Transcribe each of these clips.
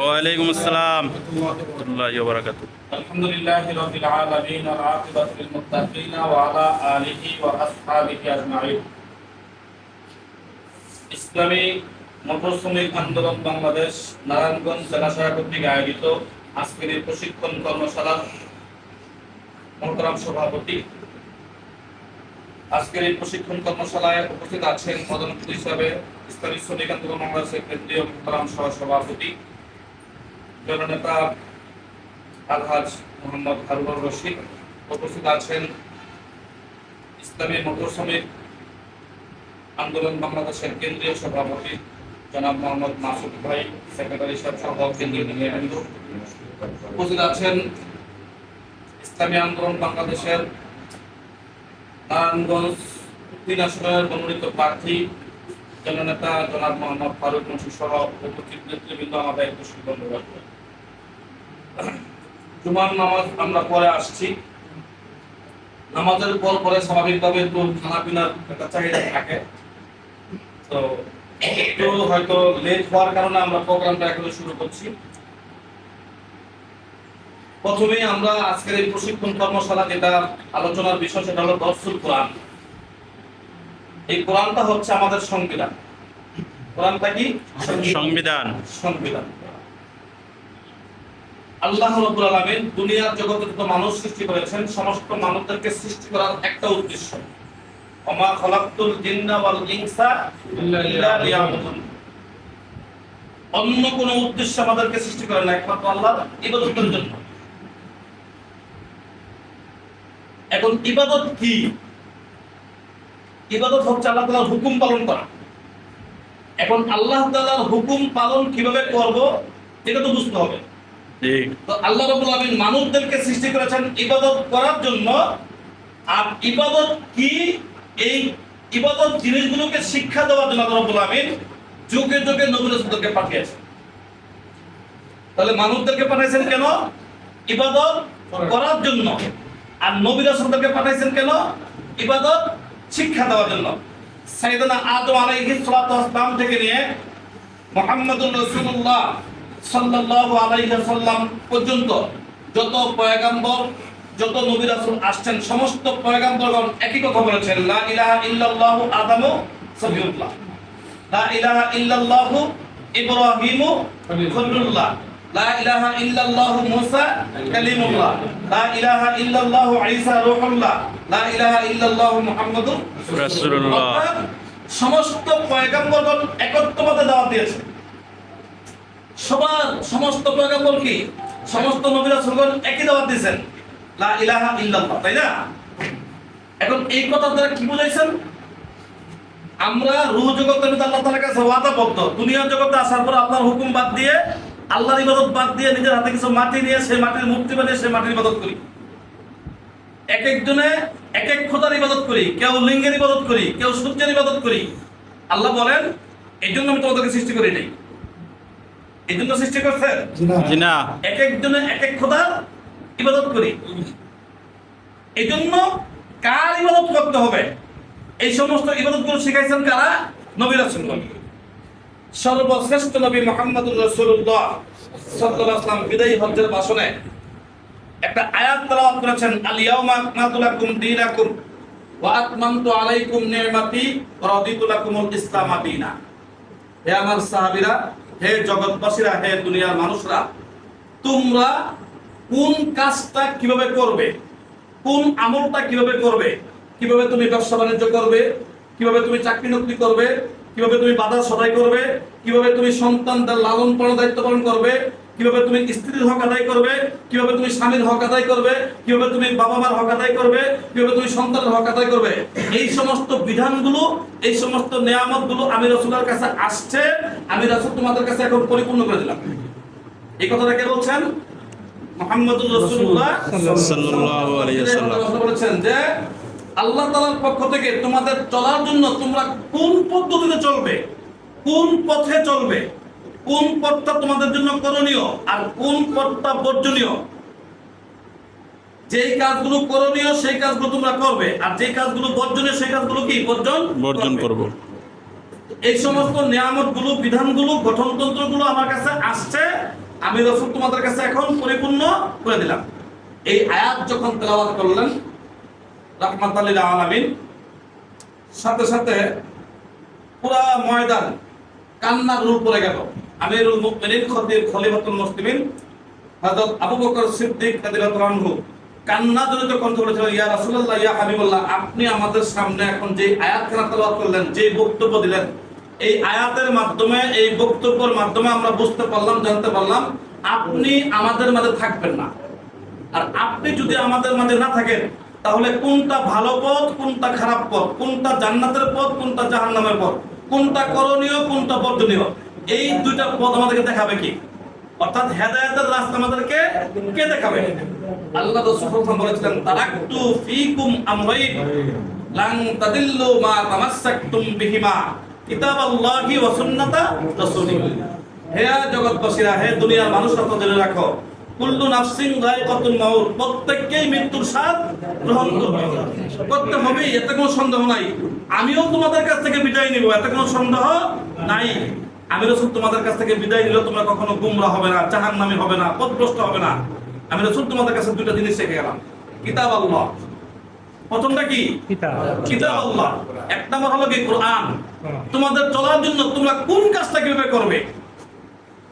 ওয়ালাইকুম আসসালাম। ورحمة الله وبركاته الحمد لله رب العالمين العاقبة للمتقين وعلى آله وأصحابه أجمعين ওয়া আসহাবিহি আজমাইন। আন্দোলন বাংলাদেশ, নারায়ণগঞ্জ জেলা শাখা কর্তৃক আয়োজিত আজকের এই প্রশিক্ষণ কর্মশালার মোহতরাম সভাপতি। আজকের এই প্রশিক্ষণ কর্মশালায় উপস্থিত আছেন প্রধান হিসাবে ইসলামী শ্রমিক আন্দোলন বাংলাদেশের কেন্দ্রীয় মোহতরাম সহ সভাপতি জননেতা আলহাজ মোহাম্মদ হারুনুর রশিদ উপস্থিত আছেন ইসলামী মোটর শ্রমিক আন্দোলন বাংলাদেশের কেন্দ্রীয় সভাপতি জনাব মোহাম্মদ মাসুদ ভাই, সেক্রেটারি সাহেব সহ কেন্দ্রীয় নেতৃবৃন্দ উপস্থিত আছেন। ইসলামী আন্দোলন বাংলাদেশের নারায়ণগঞ্জ তিন আসনের মনোনীত প্রার্থী জননেতা জনাব মোহাম্মদ ফারুক মুন্সি সহ উপস্থিত নেতৃবৃন্দ, আমাদের উপস্থিত ধন্যবাদ জুমার নামাজ আমরা পরে আসছি। নামাজের পর পরে স্বাভাবিকভাবে একটু খানা পিনার একটা চাহিদা থাকে। তো একটু হয়তো লেট হওয়ার কারণে আমরা প্রোগ্রামটা এখনও শুরু করছি। প্রথমেই আমরা আজকের এই প্রশিক্ষণ কর্মশালা যেটা আলোচনার বিষয় সেটা হলো দর্শুল কোরআন। এই কোরআনটা হচ্ছে আমাদের সংবিধান। কোরআনটা কি? সংবিধান। সংবিধান। আল্লাহ রাব্বুল আলামিন দুনিয়ার জগতে যত মানুষ সৃষ্টি করেছেন, সমস্ত মানুষদেরকে সৃষ্টি করার একটা উদ্দেশ্য। জিন্না ওয়াল ইনসা ইল্লা লিয়াবুদুন। অন্য কোন উদ্দেশ্য আমাদেরকে সৃষ্টি করেন একমাত্র আল্লাহ ইবাদতের জন্য। এখন ইবাদত কি? ইবাদত হচ্ছে আল্লাহ তাআলার হুকুম পালন করা। এখন আল্লাহ তাআলার হুকুম পালন কীভাবে করব এটা তো বুঝতে হবে। তো আল্লাহ আলামিন মানুষদেরকে সৃষ্টি করেছেন ইবাদত করার জন্য। আর ইবাদত কি? এই ইবাদত জিনিসগুলোকে শিক্ষা দেওয়ার জন্য আল্লাহ আলামিন যুগে যুগে নবী রাসূলদেরকে পাঠিয়েছেন। তাহলে মানুষদেরকে পাঠাইছেন কেন? ইবাদত করার জন্য। আর নবী রাসূলদেরকে পাঠাইছেন কেন? ইবাদত শিক্ষা দেওয়ার জন্য। সাইয়েদনা আদম আলাইহিস সালাতু ওয়াসসালাম থেকে নিয়ে মুহাম্মদুর রাসূলুল্লাহ সাল্লাল্লাহু আলাইহি ওয়াসাল্লাম পর্যন্ত যত পয়গাম্বর, যত নবী রাসূল আসছেন, সমস্ত পয়গাম্বরগণ একই কথা বলেছেন, লা ইলাহা ইল্লাল্লাহু আদামু লা ইলাহা ইব্রাহিমু খলিলুল্লাহ, লা ইলাহা কালিমুল্লাহ, লা ইলাহা ঈসা রূহুল্লাহ, লা ইলাহা মুহাম্মাদুর রাসূলুল্লাহ। সমস্ত পয়গাম্বরগণ একত্ববাদে দাওয়াত দিয়েছে সবার সমস্ত পয়গাম্বর সমস্ত নবীরা সুলগণ একই দাওয়াত দিয়েছেন। লা ইলাহা ইল্লাল্লাহ, তাই না? এখন এই কথা দ্বারা কি বুঝাইছেন? আমরা রূহ জগতের আল্লাহ তাআলার কাছে ওয়াদাবদ্ধ। দুনিয়ার জগতে আসার পর আপনার হুকুম বাদ দিয়ে, আল্লাহর ইবাদত বাদ দিয়ে নিজের হাতে কিছু মাটি নিয়ে সেই মাটির মূর্তি বানিয়ে সেই মাটির ইবাদত করি। এক একজনে এক এক খোদার ইবাদত করি, কেউ লিঙ্গের ইবাদত করি, কেউ সূর্যের ইবাদত করি। আল্লাহ বলেন, এই জন্য আমি তোমাদেরকে সৃষ্টি করি নাই। এই জন্য সৃষ্টি করছেন জি না। এক একজনে এক এক খোদার ইবাদত করি। এই জন্য কার ইবাদত করতে হবে? এই সমস্ত ইবাদতগুলো শিখাইছেন কারা? নবী রাসূলগণ সর্বশ্রেষ্ঠ নবী মুহাম্মদুর রাসূলুল্লাহ সাল্লাল্লাহু আলাইহি বিদায়ী হজ্জের ভাষণে একটা আয়াত তেলাওয়াত করেছেন আল ইয়াউমা আকমালতু লাকুম দীনাকুম ওয়া আতমামতু আলাইকুম নি'মাতি ওয়া রাদিতু লাকুমুল ইসলাম দীনা। হে আমার সাহাবীরা হে জগৎবাসীরা, হে দুনিয়ার মানুষরা, তোমরা কোন কাজটা কীভাবে করবে? কোন আমলটা কীভাবে করবে? কীভাবে তুমি ব্যবসা বাণিজ্য করবে? কীভাবে তুমি চাকরি নকরি করবে? কীভাবে তুমি বাজার সদাই করবে? কীভাবে তুমি সন্তানদের লালন পালন দায়িত্ব পালন করবে? কীভাবে তুমি স্ত্রীর হক আদায় করবে কীভাবে তুমি স্বামীর হক আদায় করবে কীভাবে তুমি বাবা মার হক আদায় করবে কীভাবে তুমি সন্তানের হক আদায় করবে এই সমস্ত বিধানগুলো এই সমস্ত নিয়ামতগুলো আমি রসুলের কাছে আসছে আমি রসুল তোমাদের কাছে এখন পরিপূর্ণ করে দিলাম। এই কথাটা কে বলছেন? মোহাম্মদুর রসুল্লাহ সাল্লাল্লাহু আলাইহি ওয়াসাল্লাম। বলেছেন যে আল্লাহ তাআলার পক্ষ থেকে তোমাদের চলার জন্য তোমরা কোন পদ্ধতিতে চলবে? কোন পথে চলবে? কোন পথটা তোমাদের জন্য করণীয় আর কোন পথটা বর্জনীয়? যেই কাজগুলো করণীয় সেই কাজগুলো তোমরা করবে। আর যে কাজগুলো বর্জনীয় সেই কাজগুলো কি? বর্জন বর্জন করবে। এই সমস্ত নিয়ামতগুলো বিধানগুলো গঠনতন্ত্রগুলো আমার কাছে আসছে। আমি রসুল তোমাদের কাছে এখন পরিপূর্ণ করে দিলাম। এই আয়াত যখন তেলাওয়াত করলেন রাহমাত আলামিন সাথে সাথে পুরা ময়দান কান্নার রূপ পড়ে গেল। আমিরুল মুমিনিন খতিব খলিফাতুল মুসলিমিন, হযরত আবু বকর সিদ্দিক রাদিয়াল্লাহু আনহু কান্না জড়িত কণ্ঠ বলেছিলেন ইয়া রাসূলুল্লাহ, ইয়া হাবিবাল্লাহ, আপনি আমাদের সামনে এখন যে আয়াত তেলাওয়াত করলেন, যে বক্তব্য দিলেন, এই আয়াতের মাধ্যমে, এই বক্তব্যের মাধ্যমে আমরা বুঝতে পারলাম, জানতে পারলাম, আপনি আমাদের মাঝে থাকবেন না। আর আপনি যদি আমাদের মাঝে না থাকেন, তাহলে কোনটা ভালো পথ, কোনটা খারাপ পথ? কোনটা জান্নাতের পথ, কোনটা জাহান্নামের পথ? কোনটা করণীয়, কোনটা বর্জনীয়? এই দুইটা পথ আমাদেরকে দেখাবে কি? অর্থাৎ হেদায়েতের রাস্তা আমাদেরকে কে দেখাবে? আল্লাহ রাসূল বলেছিলেন, তারাকতু ফীকুম আমরাইন, লান তাদিল্লু মা তামাসসাকতুম বিহিমা, কিতাবাল্লাহি ওয়া সুন্নাতা রাসূলিহি হে জগৎবাসীরা, হে দুনিয়ার মানুষরা তো জেনে রাখো, কুল্লু নাফসিন যায়কাতুল মাউত, প্রত্যেককেই মৃত্যুর স্বাদ গ্রহণ করবে। করতে হবে এতে কোনো সন্দেহ নাই। আমিও তোমাদের কাছ থেকে বিদায় নিব, এতে কোনো সন্দেহ নাই। আমি রসুল তোমাদের কাছ থেকে বিদায় নিলে তোমরা কখনো গুমরা হবে না জাহান্নামী হবে না পথভ্রষ্ট হবে না। আমি রসুল তোমাদের কাছে দুইটা জিনিস শিখে গেলাম। কিতাব আল্লাহ। প্রথমটা কি? কিতাব। আল্লাহ। এক নম্বর হলো কি? কোরআন। তোমাদের চলার জন্য তোমরা কোন কাজটা কীভাবে করবে?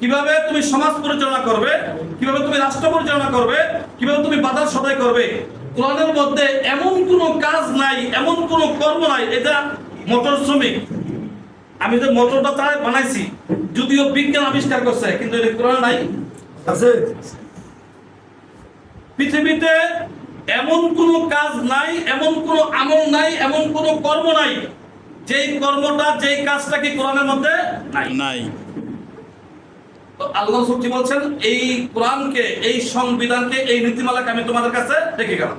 কীভাবে তুমি সমাজ পরিচালনা করবে? কীভাবে তুমি রাষ্ট্র পরিচালনা করবে? কীভাবে তুমি বাজার সদাই করবে? কোরআনের মধ্যে এমন কোনো কাজ নাই এমন কোনো কর্ম নাই এটা মোটর শ্রমিক। আমি যে মোটরটা তাই বানাইছি যদিও বিজ্ঞান আবিষ্কার করছে কিন্তু এটা কোরআন নাই। আছে পৃথিবীতে এমন কোনো কাজ নাই এমন কোনো আমল নাই এমন কোনো কর্ম নাই যেই কর্মটা যেই কাজটা কি কোরআনের মধ্যে নাই। নাই। তো আল্লাহ সবজি বলছেন এই কোরআনকে এই সংবিধানকে এই নীতিমালাকে আমি তোমাদের কাছে রেখে গেলাম।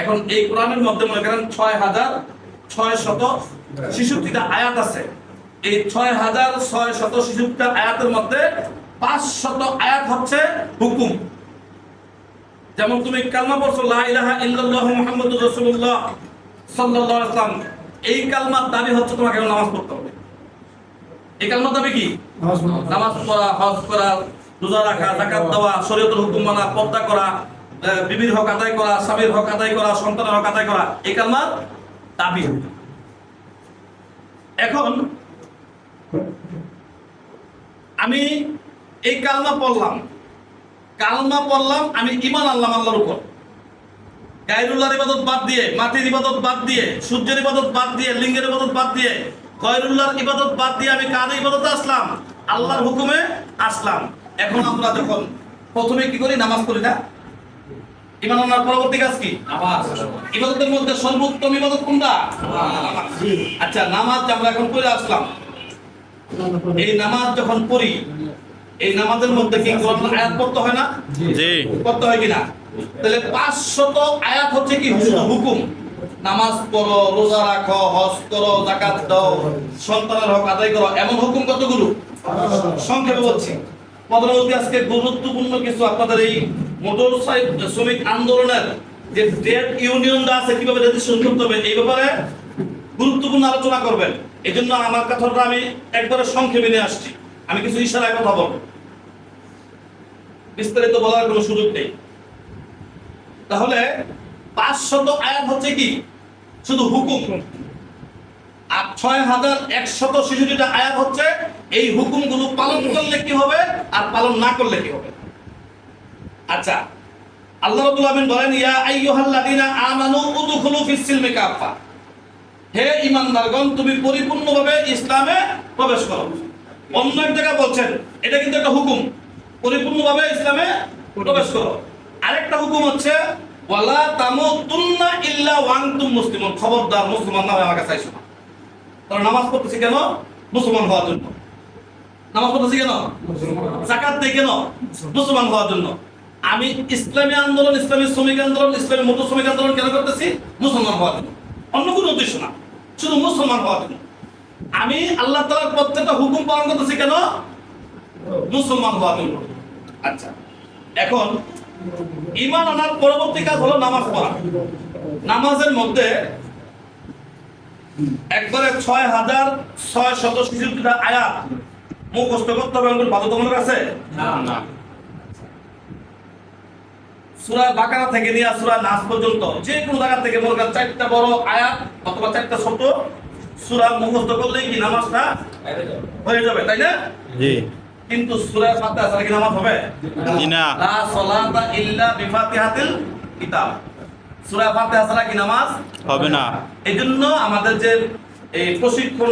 এখন এই কোরআনের মধ্যে মনে করেন ছয় হাজার ছয় শত শিশুটিটা আয়াত আছে। এই ছয় হাজার ছয় শত শিশুটির আয়াতের মধ্যে পাঁচ শত আয়াত হচ্ছে হুকুম। যেমন তুমি কালমা পড়ছো লা ইলাহা ইল্লাল্লাহু মুহাম্মাদুর রাসূলুল্লাহ সাল্লাল্লাহু আলাইহি ওয়াসাল্লাম। এই কালমার দাবি হচ্ছে তোমাকে নামাজ পড়তে হবে। এই কালমার দাবি কি? নামাজ পড়ো। পড়া হজ করা রোজা রাখা জাকাত দেওয়া শরীয়তের হুকুম মানা পর্দা করা বিবির হক আদায় করা স্বামীর হক আদায় করা সন্তানের হক আদায় করা এই কালমার দাবি এখন আমি এই কালমা পড়লাম। কালমা পড়লাম আমি ইমান আনলাম আল্লাহর উপর। গায়রুল্লাহর ইবাদত বাদ দিয়ে মাটির ইবাদত বাদ দিয়ে সূর্যের ইবাদত বাদ দিয়ে লিঙ্গের ইবাদত বাদ দিয়ে গয়রুল্লাহর ইবাদত বাদ দিয়ে আমি কার ইবাদতে আসলাম? আল্লাহর হুকুমে আসলাম। এখন আমরা যখন প্রথমে কি করি? নামাজ পড়ি না? ইমান আনার পরবর্তী কাজ কি? নামাজ। ইবাদতের মধ্যে সর্বোত্তম ইবাদত কোনটা? আচ্ছা নামাজ আমরা এখন পড়ে আসলাম। এই নামাজ যখন পড়ি এই নামাজের মধ্যে কি কোরআন আয়াত পড়তে হয় না? জি। করতে হয় কিনা? তাহলে পাঁচশত আয়াত হচ্ছে কি হুকুম? নামাজ পড়ো রোজা রাখো হজ করো জাকাত দাও সন্তানের হক আদায় করো এমন হুকুম কতগুলো? সংক্ষেপে বলছি। পরবর্তী আজকে গুরুত্বপূর্ণ কিছু আপনাদের এই মোটরসাইকেল শ্রমিক আন্দোলনের যে ট্রেড ইউনিয়নটা আছে কীভাবে রেজিস্ট্রেশন করতে হবে এই ব্যাপারে গুরুত্বপূর্ণ আলোচনা করবেন। এই জন্য আমার কথাটা আমি একবারে সংক্ষেপে নিয়ে আসছি। আমি কিছু ইশারায় কথা বলব। বিস্তারিত বলার কোনো সুযোগ নেই। তাহলে পাঁচশত আয়াত হচ্ছে কি? শুধু হুকুম। আর ছয় হাজার একশত শিশুটিটা আয়াত হচ্ছে এই হুকুমগুলো পালন করলে কি হবে? আর পালন না করলে কি হবে? আচ্ছা আল্লাহ আমিন বলেন, ইয়া আইয়ুহাল্লাযীনা আমানু উদখুলু ফিস সিলমি কাফা হে ঈমানদারগণ তুমি পরিপূর্ণভাবে ইসলামে প্রবেশ করো। অন্য এক জায়গায় বলছেন, এটা কিন্তু একটা হুকুম, পরিপূর্ণভাবে ইসলামে প্রবেশ করো। আরেকটা হুকুম হচ্ছে, ওয়ালা তামুতুন্না ইল্লা ওয়ান্তুম মুসলিমুন। খবরদার মুসলমান না আমার কাছে আইসো না। তারা নামাজ পড়তেছি কেন? মুসলমান হওয়ার জন্য। নামাজ পড়তেছি কেন? জাকাত দেই কেন? মুসলমান হওয়ার জন্য। আমি ইসলামী আন্দোলন, ইসলামী শ্রমিক আন্দোলন, ইসলামী মোটর শ্রমিক আন্দোলন কেন করতেছি? মুসলমান হওয়ার জন্য। অন্য কোনো উদ্দেশ্য না। শুধু মুসলমান হওয়ার জন্য আমি আল্লাহ তালার প্রত্যেকটা হুকুম পালন করতেছি কেন? মুসলমান হওয়ার জন্য আচ্ছা এখন ইমান আনার পরবর্তী কাজ হলো নামাজ পড়া। নামাজের মধ্যে একবারে ছয় হাজার ছয় শত শিশুরা আয়াত মুখস্থ করতে হবে আছে? না। সূরা বাকারা থেকে নিয়ে সূরা নাস পর্যন্ত যে কোনো জায়গা থেকে মনে করেন চারটা বড় আয়াত অথবা চারটা ছোট সূরা মুখস্থ করলেই কি নামাজটা হয়ে যাবে তাই না? জি। কিন্তু সূরা ফাতিহা ছাড়া কি নামাজ হবে? না। লা সালাতা ইল্লা বিফাতিহাতিল কিতাব। সূরা ফাতিহা ছাড়া কি নামাজ হবে না। এই জন্য আমাদের যে এই প্রশিক্ষণ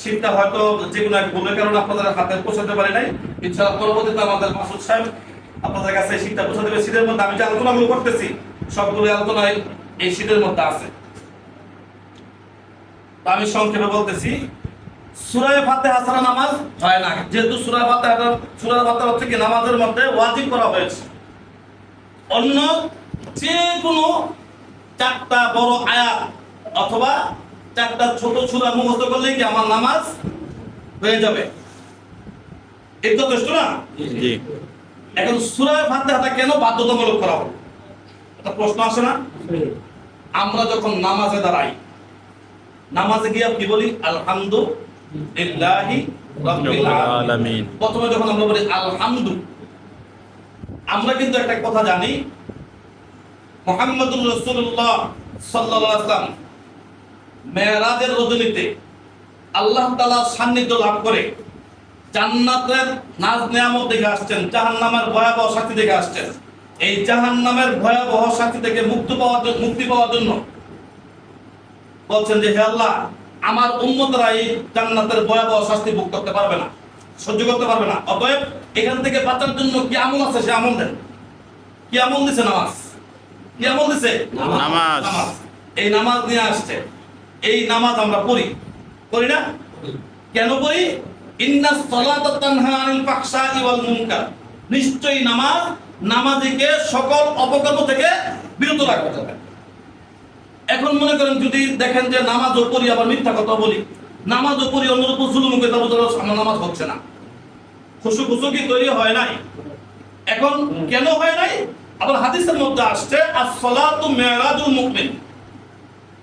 শীতটা হয়তো যে কোনো এক ভুলের কারণে আপনাদের হাতে পৌঁছাতে পারে নাই। ইনশাআল্লাহ পরবর্তীতে আমাদের মাসুদ সাহেব আপনাদের কাছে শীতটা পৌঁছে দেবে। শীতের মধ্যে আমি যে আলোচনাগুলো করতেছি সবগুলো আলোচনায় এই শীতের মধ্যে আছে। আমি সংক্ষেপে বলতেছি, সূরায়ে ফাতিহা ছাড়া নামাজ হয় না। যেহেতু সূরা ফাতিহা সূরা ফাতিহা হচ্ছে কি, নামাজের মধ্যে ওয়াজিব করা হয়েছে। অন্য যে কোনো চারটা বড় আয়াত অথবা চারটা ছোট সূরা মুখস্থ করলেই কি আমার নামাজ হয়ে যাবে। এই যথেষ্ট না? এখন সূরা ফাতিহাটা কেন বাধ্যতামূলক করা হলো? একটা প্রশ্ন আসে না? আমরা যখন নামাজে দাঁড়াই, নামাজে গিয়ে কি বলি? আলহামদুলিল্লাহি আলামিন। প্রথমে যখন আমরা বলি আলহামদু, আমরা কিন্তু একটা কথা জানি, মোহাম্মদুর রসুল্লাহ সাল্লাল্লাহু আলাইহি ওয়াসাল্লাম মেরাজের রজনীতে আল্লাহ তাআলা সান্নিধ্য লাভ করে জান্নাতের নাজ নিয়ামত দেখে আসছেন জাহান্নামের ভয়াবহ শাস্তি দেখে আসছেন। এই জাহান্নামের ভয়াবহ শাস্তি থেকে মুক্তি পাওয়ার জন্য মুক্তি পাওয়ার জন্য বলছেন যে হে আল্লাহ আমার উম্মতরা এই জান্নাতের ভয়াবহ শাস্তি ভোগ করতে পারবে না সহ্য করতে পারবে না। অতএব এখান থেকে বাঁচার জন্য কি আমল আছে? সে আমল দেন। কি আমল দিছে? নামাজ। কি আমল দিছে? নামাজ। এই নামাজ নিয়ে আসছে। এই নামাজ আমরা পড়ি। করি না? কেন পড়ি? নিশ্চয়ই নামাজ, নামাজিকে সকল অপকর্ম থেকে বিরত রাখতে হবে এখন মনে করেন যদি দেখেন যে নামাজও পড়ি আবার মিথ্যা কথা বলি নামাজও পড়ি অন্যের উপর জুলুম করে নামাজ হচ্ছে না। খুশু খুশু কি তৈরি হয় নাই? এখন কেন হয় নাই? আবার হাদিসের মধ্যে আসছে as-salatu মিরাজুল মুমিন।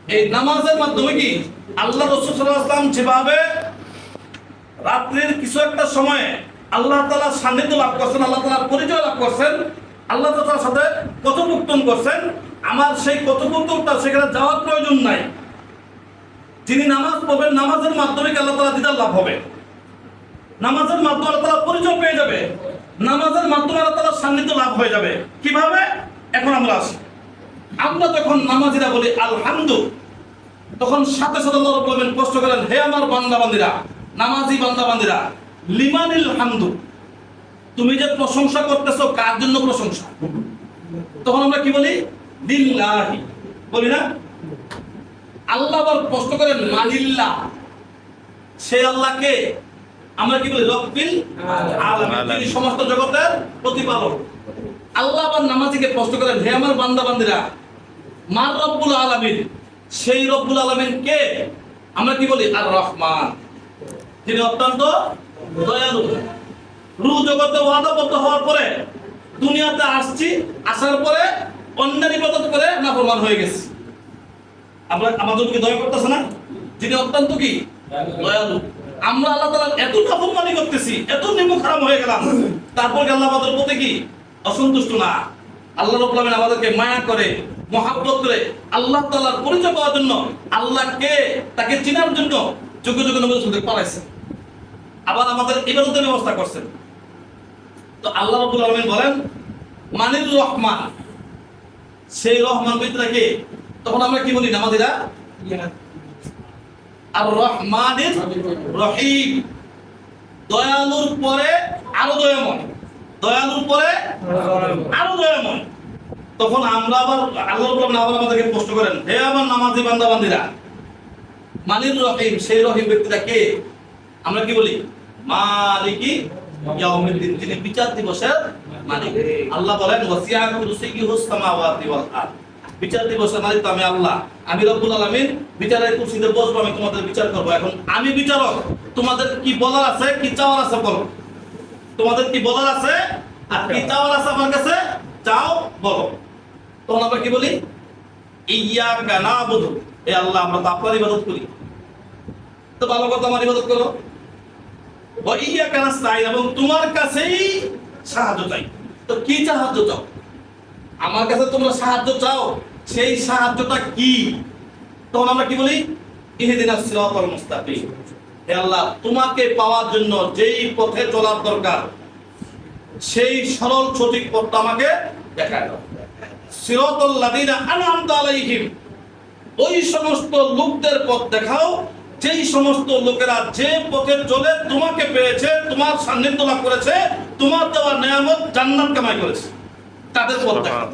এই নামাজের মাধ্যমে কি আল্লাহ রাসূল আলাইহি যেভাবে রাত্রির কিছু একটা সময়ে আল্লাহ তাআলা সান্নিধ্য লাভ করছেন, আল্লাহ তাআলার পরিচয় লাভ করছেন, আল্লাহ তাআলার সাথে কথোপকথন করছেন। আমার সেই কথোপকথনটা সেখানে যাওয়ার প্রয়োজন নাই। যিনি নামাজ পড়বেন, নামাজের মাধ্যমে আল্লাহ তাআলা দিদার লাভ হবে? নামাজের মাধ্যমে আল্লাহ তাআলা পরিচয় পেয়ে যাবে। নামাজের মাধ্যমে আল্লাহ তাআলার সান্নিধ্য লাভ হয়ে যাবে। কীভাবে? এখন আমরা আসি। আমরা যখন নামাজিরা বলি, আলহামদু, তখন সাথে সাথে রাব্বুল কষ্ট করেন, হে আমার বান্দা বান্দিরা নামাজি বান্দা বান্দিরা লিমানিল হামদু তুমি যে প্রশংসা করতেছো কার জন্য প্রশংসা? তখন আমরা কি বলি? লিল্লাহি। বলি না? আল্লাহ আবার প্রশ্ন করেন মানিল্লাহ সে আল্লাহকে আমরা কি বলি? রব্বিল আলামিন। তিনি সমস্ত জগতের প্রতিপালক। আল্লাহ আবার নামাজিকে প্রশ্ন করেন হে আমার বান্দা বান্দিরা মার রব্বুল আলামিন সেই রব্বুল আলামিন কে আমরা কি বলি? আর রহমান তিনি অত্যন্ত দয়ালু। রু জগতে ওয়াদাবদ্ধ হওয়ার পরে দুনিয়াতে আসছি, আসার পরে অন্যের ইবাদত করে নাফরমান হয়ে গেছি। আমরা আমাদের কি দয়া করতেছে না? যিনি অত্যন্ত কি? দয়ালু। আমরা আল্লাহ তাআলা এত নাফরমানি করতেছি, এত নিম্ন খারাপ হয়ে গেলাম। তারপর আল্লাহ আমাদের প্রতি কি? অসন্তুষ্ট না। আল্লাহ আলামিন আমাদেরকে মায়া করে, মহাব্বত করে আল্লাহ তাআলার পরিচয় পাওয়ার জন্য আল্লাহকে তাকে চেনার জন্য যোগ্য যোগ্য নবী রাসূলদের পাঠাইছেন আবার আমাদের ইবাদতের ব্যবস্থা করছেন। তো আল্লাহ রাব্বুল আলামিন বলেন, মানির রহমান। সেই রহমান ব্যক্তিটা তখন আমরা কি বলি, নামাজিরা? আর রহমানির রহিম। দয়ালুর পরে আরও দয়াময়। দয়ালুর পরে আরও দয়াময়। তখন আমরা আবার, আল্লাহ আলামিন আবার আমাদেরকে প্রশ্ন করেন, হে আমার নামাজি বান্দা বান্দিরা মানির রহিম, সেই রহিম ব্যক্তিটা কে? আমরা কি বলি? মালিকি তিনি বিচার দিবসের মালিক। আল্লাহ বলেন ওয়াসিয়া কুরসিয়ুহুস সামাওয়াতি ওয়াল আরদ বিচার দিবসের মালিক তো আমি আল্লাহ। আমি রব্বুল আলামিন বিচারের কুরসিতে বসবো, আমি তোমাদের বিচার করব। এখন আমি বিচারক, তোমাদের কি বলার আছে, কি চাওয়ার আছে বলো। তোমাদের কি বলার আছে, আর কি চাওয়ার আছে আমার কাছে, চাও বলো। তখন আমরা কি বলি? ইয়া ইয়াকা নাবুদু। এ আল্লাহ, আমরা তো আপনার ইবাদত করি। তো ভালো কথা আমার ইবাদত করো। এবং তোমার কাছেই সাহায্য চাই। তো কি সাহায্য চাও? আমার কাছে তোমরা সাহায্য চাও, সেই সাহায্যটা কি? তখন আমরা কি বলি? সিরাতাল মুস্তাকিম। হে আল্লাহ, তোমাকে পাওয়ার জন্য যেই পথে চলার দরকার, সেই সরল সঠিক পথটা আমাকে দেখায় দাও। সিরাতাল লাযিনা আনআমতা আলাইহিম। ওই সমস্ত লোকদের পথ দেখাও যেই সমস্ত লোকেরা যে পথে চলে তোমাকে পেয়েছে তোমার সান্নিধ্য লাভ করেছে তোমার দেওয়া নিয়ামত জান্নাত কামাই করেছে। তাদের পথ দেখাও।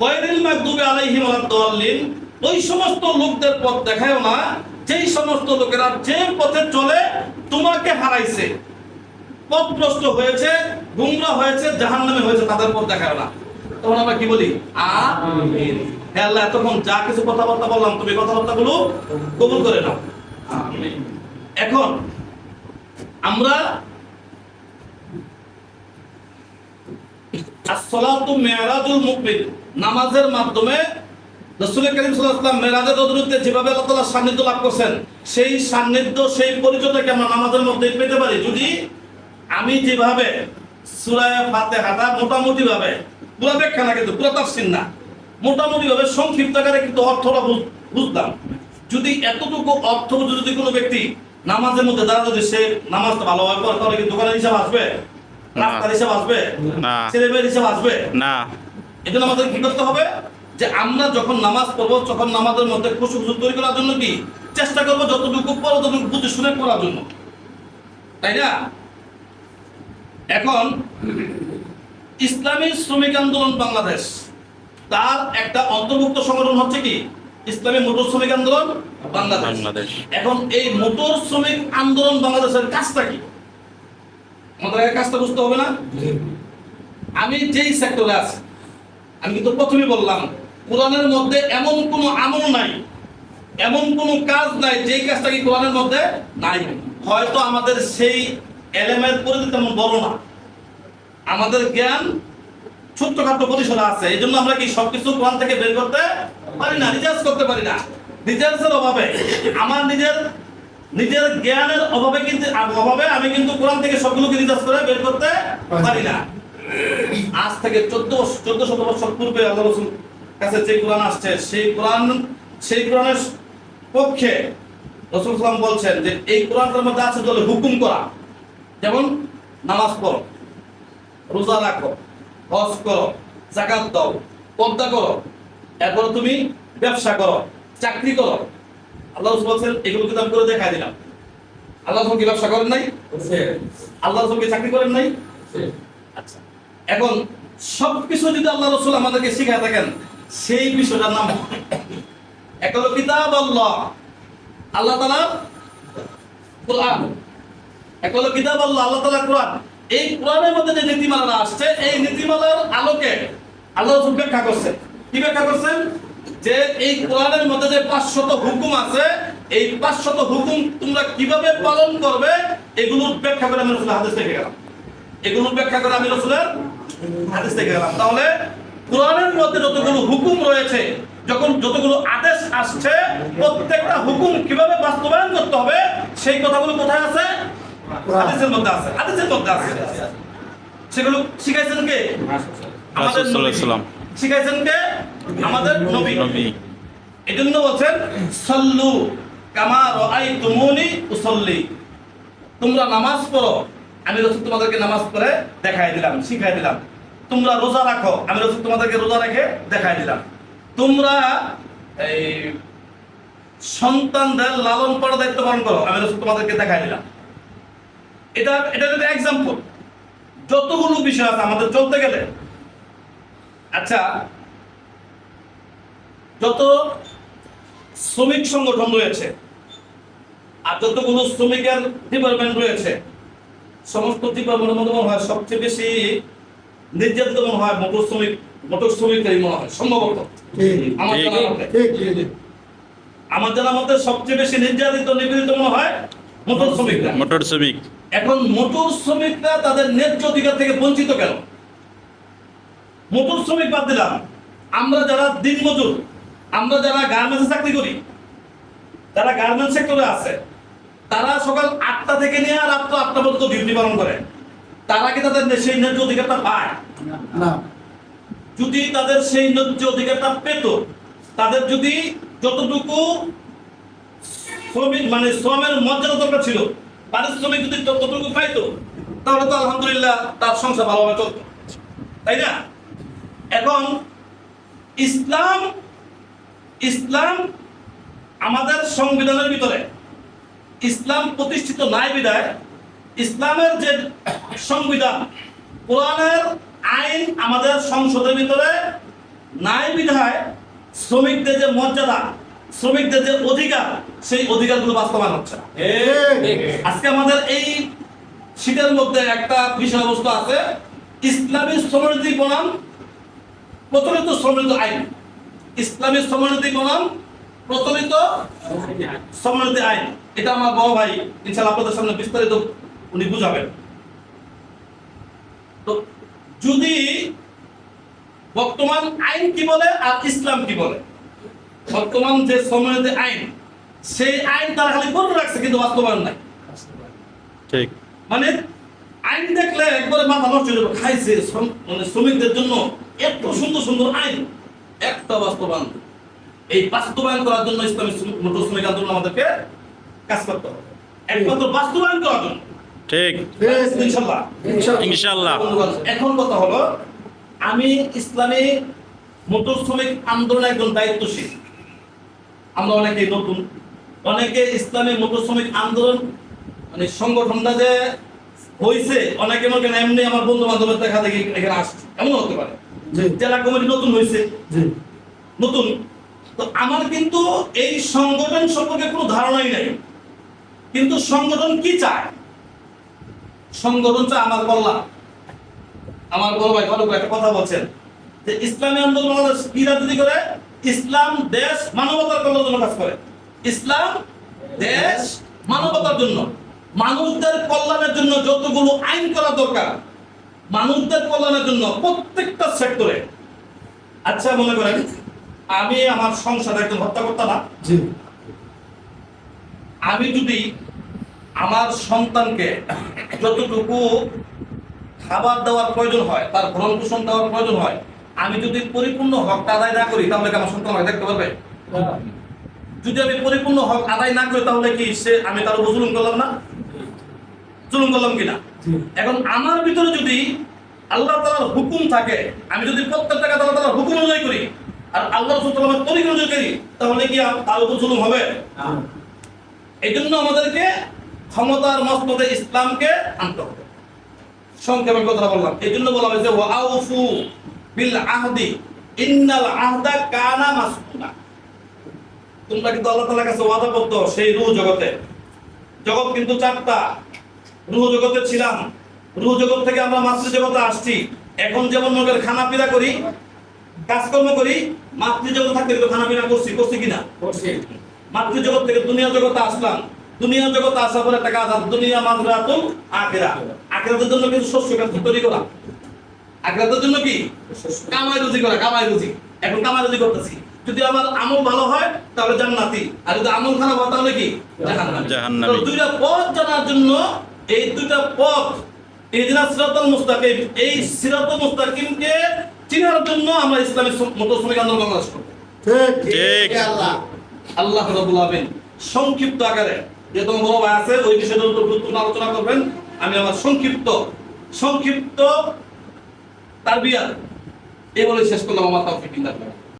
গয়রিল মাগদুবি আলাইহিম ওয়ালাদ-দাল্লিন ওই সমস্ত লোকদের পথ দেখায়ও না যেই সমস্ত লোকেরা যে পথে চলে তোমাকে হারাইছে। পথভ্রষ্ট হয়েছে গুমরা হয়েছে জাহান্নামে হয়েছে তাদের পথ দেখায় না। তখন আমরা কি বলি? আমিন। হে আল্লাহ এতক্ষণ যা কিছু কথাবার্তা বললাম তুমি কথাবার্তাগুলো কবুল করে নাও। এখন আমরা নামাজের মাধ্যমে রাসূল করিম যেভাবে আল্লাহ সান্নিধ্য লাভ সেই সান্নিধ্য, সেই পরিচয়টাকে আমরা নামাজের মধ্যে পেতে পারি। যদি আমি যেভাবে সূরা ফাতিহাটা মোটামুটি ভাবে পুরো ব্যাখ্যা না কিন্তু পুরো তাফসীর না মোটামুটি ভাবে সংক্ষিপ্ত আকারে কিন্তু অর্থটা বুঝ- বুঝলাম যদি এতটুকু অর্থ যদি কোনো ব্যক্তি নামাজের মধ্যে দাঁড়া যদি সে নামাজটা ভালোভাবে পড়ে তাহলে কি দোকানের হিসাব আসবে? রাস্তার হিসাব আসবে? না। ছেলে মেয়ের হিসাব আসবে? না। এজন্য আমাদের কি করতে হবে? যে আমরা যখন নামাজ পড়ব তখন নামাজের মধ্যে খুশু খুশু তৈরি করার জন্য কি চেষ্টা করব যতটুকু পড়ো ততটুকু বুঝে শুনে করার জন্য। তাই না? এখন ইসলামী শ্রমিক আন্দোলন বাংলাদেশ তার একটা অন্তর্ভুক্ত সংগঠন হচ্ছে কি? ইসলামী মোটর শ্রমিক আন্দোলন বাংলাদেশ। এখন এই মোটর শ্রমিক আন্দোলন বাংলাদেশের কাজটা কি? আমাদের আগে কাজটা বুঝতে হবে না? আমি যেই সেক্টরে আছি আমি কিন্তু প্রথমে বললাম কোরআনের মধ্যে এমন কোনো আমল নাই এমন কোনো কাজ নাই যেই কাজটা কি কোরআনের মধ্যে নাই। হয়তো আমাদের সেই এলেমের পরিধি তেমন বড় না। আমাদের জ্ঞান ছোট্টখাটো পরিসরে আছে এই জন্য আমরা কি সবকিছু কোরআন থেকে বের করতে পারি না রিচার্জ করতে পারি না। রিচার্জের অভাবে, আমার নিজের নিজের জ্ঞানের অভাবে কিন্তু অভাবে আমি কিন্তু কোরআন থেকে সবগুলোকে রিচার্জ করে বের করতে পারি না। আজ থেকে চোদ্দ চোদ্দ শত বছর পূর্বে আল্লাহ কাছে যে কোরআন আসছে, সেই কোরআন সেই কোরআনের পক্ষে রসুল সালাম বলছেন যে এই কোরআনটার মধ্যে আছে বলে হুকুম করা। যেমন নামাজ পড়ো, রোজা রাখো, হজ করো জাকাত দাও পর্দা করো এরপর তুমি ব্যবসা করো চাকরি করো। আল্লাহ বলছেন এগুলো কিন্তু আমি করে দেখাই দিলাম? আল্লাহ কি ব্যবসা করেন নাই? আল্লাহ কি চাকরি করেন নাই? আচ্ছা এখন সবকিছু যদি আল্লাহ রসুল আমাদেরকে শিখায় থাকেন সেই বিষয়টার নাম এক হলো কিতাব আল্লাহ আল্লাহ তালা কোরআন। এক হলো কিতাব আল্লাহ আল্লাহ তালা কোরআন। এই কোরআনের মধ্যে যে নীতিমালাটা আসছে এই নীতিমালার আলোকে আল্লাহ রসুল ব্যাখ্যা করছে কি ব্যাখ্যা করছেন? যে এই কোরআনের মধ্যে যে পাঁচশত হুকুম আছে এই পাঁচশত হুকুম তোমরা কীভাবে পালন করবে এগুলোর ব্যাখ্যা করে আমি রসুল হাদিস থেকে গেলাম। এগুলো ব্যাখ্যা করে আমি রসুলের হাদিস থেকে গেলাম। তাহলে কোরআনের মধ্যে যতগুলো হুকুম রয়েছে যখন যতগুলো আদেশ আসছে প্রত্যেকটা হুকুম কীভাবে বাস্তবায়ন করতে হবে সেই কথাগুলো কোথায় আছে? হাদিসের মধ্যে আছে হাদিসের মধ্যে আছে। সেগুলো শিখাইছেন কে? আমাদের শিখাইছেন কে? আমাদের নবী। নবী। এই জন্য বলছেন সল্লু কামা রাই তুমুনি উসল্লি। তোমরা নামাজ পড়ো। আমি রসুল তোমাদেরকে নামাজ পড়ে দেখাই দিলাম শিখাই দিলাম। তোমরা রোজা রাখো। আমি রসুল তোমাদেরকে রোজা রেখে দেখাই দিলাম। তোমরা এই সন্তানদের লালন পালন দায়িত্ব পালন করো। আমি রসুল তোমাদেরকে দেখাই দিলাম। এটা এটা যদি এক্সাম্পল যতগুলো বিষয় আছে আমাদের চলতে গেলে। আচ্ছা যত শ্রমিক সংগঠন রয়েছে আর যতগুলো শ্রমিকের ডিপার্টমেন্ট রয়েছে সমস্ত ডিপার্টমেন্টের মধ্যে মনে হয় সবচেয়ে বেশি নির্যাতিত মনে হয় মোটর শ্রমিক মোটর শ্রমিকদেরই মনে হয় সম্ভবত। আমার জানা মতে। আমার জানা মতে সবচেয়ে বেশি নির্যাতিত নিপীড়িত মনে হয় মোটর শ্রমিকরা। মোটর শ্রমিক। এখন মোটর শ্রমিকরা তাদের ন্যায্য অধিকার থেকে বঞ্চিত কেন? মোটর শ্রমিক বাদ দিলাম। আমরা যারা দিনমজুর আমরা যারা গার্মেন্টসে চাকরি করি যারা গার্মেন্টস সেক্টরে আছে তারা সকাল আটটা থেকে নিয়ে রাত্র আটটা পর্যন্ত ডিউটি পালন করে। তারা কি তাদের সেই ন্যায্য অধিকারটা পায়? না। যদি তাদের সেই ন্যায্য অধিকারটা পেত তাদের যদি যতটুকু শ্রমিক মানে শ্রমের মর্যাদা দরকার ছিল পারিশ্রমিক যদি ততটুকু পাইতো তাহলে তো আলহামদুলিল্লাহ তার সংসার ভালোভাবে চলত। তাই না? এখন ইসলাম ইসলাম আমাদের সংবিধানের ভিতরে ইসলাম প্রতিষ্ঠিত নাই বিদায় ইসলামের যে সংবিধান কোরআনের আইন আমাদের সংসদের ভিতরে নাই বিধায় শ্রমিকদের যে মর্যাদা শ্রমিকদের যে অধিকার সেই অধিকারগুলো বাস্তবায়ন হচ্ছে। আজকে আমাদের এই শীতের মধ্যে একটা বিষয়বস্তু আছে ইসলামী শ্রমনীতি বনাম প্রচলিত শ্রমনীতি আইন ইসলামী শ্রমনীতি বনাম প্রচলিত শ্রমনীতি আইন। এটা আমার বড় ভাই ইনশাল্লাহ আপনাদের সামনে বিস্তারিত উনি বুঝাবেন। তো যদি বর্তমান আইন কি বলে আর ইসলাম কি বলে? বর্তমান যে শ্রমনীতি আইন সেই আইন তারা খালি করে রাখছে কিন্তু বাস্তবায়ন নাই। ঠিক। মানে আইন দেখলে একবারে মাথা নষ্ট হয়ে যাবে। খাইছে মানে শ্রমিকদের জন্য এত সুন্দর সুন্দর আইন। একটা বাস্তবায়ন এই বাস্তবায়ন করার জন্য ইসলামী মোটর শ্রমিক আন্দোলন আমাদেরকে কাজ করতে হবে। একমাত্র বাস্তবায়ন করার জন্য। ঠিক। ইনশাল্লাহ। ইনশাল্লাহ। এখন কথা হলো আমি ইসলামী মোটর শ্রমিক আন্দোলনের একজন দায়িত্বশীল। আমরা অনেকে নতুন। অনেকে ইসলামী মোটর শ্রমিক আন্দোলন মানে সংগঠনটা যে হয়েছে অনেকে মনে করেন এমনি আমার বন্ধু বান্ধবের দেখা দেখি এখানে আসছে। এমন হতে পারে। জেলা কমিটি নতুন হয়েছে। নতুন। তো আমার কিন্তু এই সংগঠন সম্পর্কে কোনো ধারণাই নাই। কিন্তু সংগঠন কি চায়? সংগঠন চায় আমার কল্যাণ। আমার বড় ভাই ভাই একটা কথা বলছেন যে ইসলামী আন্দোলন বাংলাদেশ কি রাজনীতি করে? ইসলাম দেশ মানবতার কল্যাণের জন্য কাজ করে। ইসলাম দেশ মানবতার জন্য। মানুষদের কল্যাণের জন্য যতগুলো আইন করা দরকার মানুষদের কল্যাণের জন্য প্রত্যেকটা সেক্টরে আচ্ছা মনে করেন আমি আমার সংসার একজন হত্যা করতাম না আমি যদি আমার সন্তানকে যতটুকু খাবার দেওয়ার প্রয়োজন হয় তার ভরণ পোষণ দেওয়ার প্রয়োজন হয় আমি যদি পরিপূর্ণ হকটা আদায় না করি তাহলে কি আমার সন্তান আমাকে দেখতে পারবে? যদি আমি পরিপূর্ণ হক আদায় না করি তাহলে কি সে আমি তার উপর জুলুম করলাম না? জুলুম করলাম কিনা? এখন আমার ভিতরে যদি আল্লাহ তালার হুকুম থাকে আমি যদি প্রত্যেকটা আল্লাহ তালার হুকুম অনুযায়ী করি আর আল্লাহ রসুলের তরিকা অনুযায়ী করি তাহলে কি তার উপর জুলুম হবে? এই জন্য আমাদেরকে ক্ষমতার মস্তদে ইসলামকে আনতে হবে। সংক্ষেপে কথা বললাম। এই জন্য বলা হয়েছে ওয়াউফু বিল আহদি ইন্নাল আহদা কানা মাসউলা তোমরা কিন্তু আল্লাহ তাআলার কাছে ওয়াদা করতো সেই রূহ জগতে। জগৎ কিন্তু চারটা। রূহ জগতে ছিলাম। রূহ জগৎ থেকে আমরা মাতৃ জগতে আসছি। এখন যেমন মনে করেন খানা পিনা করি কাজকর্ম করি মাতৃ জগতে থাকতে কিন্তু খানা পিনা করছি করছি কিনা? মাতৃ জগৎ থেকে দুনিয়া জগতে আসলাম। দুনিয়া জগতে আসার পরে একটা কাজ দুনিয়া মাজরাতুল আখিরা। আখিরাতের জন্য কিন্তু শস্য কিন্তু তৈরি করা। আখিরাতের জন্য কি? কামাই রুজি করা কামাই রুজি। এখন কামাই রুজি করতেছি। যদি আমার আমল ভালো হয় তাহলে জান্নাতি। আর যদি আমল খারাপ হয় তাহলে কি? জাহান্নামী। জাহান্নামী। তো দুইটা পথ জানার জন্য এই দুটা পথ এই দিনা সিরাতুল মুস্তাকিম এই সিরাতুল মুস্তাকিমকে চিনার জন্য আমরা ইসলামী মতো আন্দোলন বাংলাদেশ করব। ঠিক। আল্লাহ রাব্বুল আলামিন সংক্ষিপ্ত আকারে যে তোমার বড় ভাই আছে ওই বিষয়টার উপর গুরুত্বপূর্ণ আলোচনা করবেন। আমি আমার সংক্ষিপ্ত সংক্ষিপ্ত তারবিয়াত এই বলে শেষ করলাম। আমার তাওফিক ইল্লাহ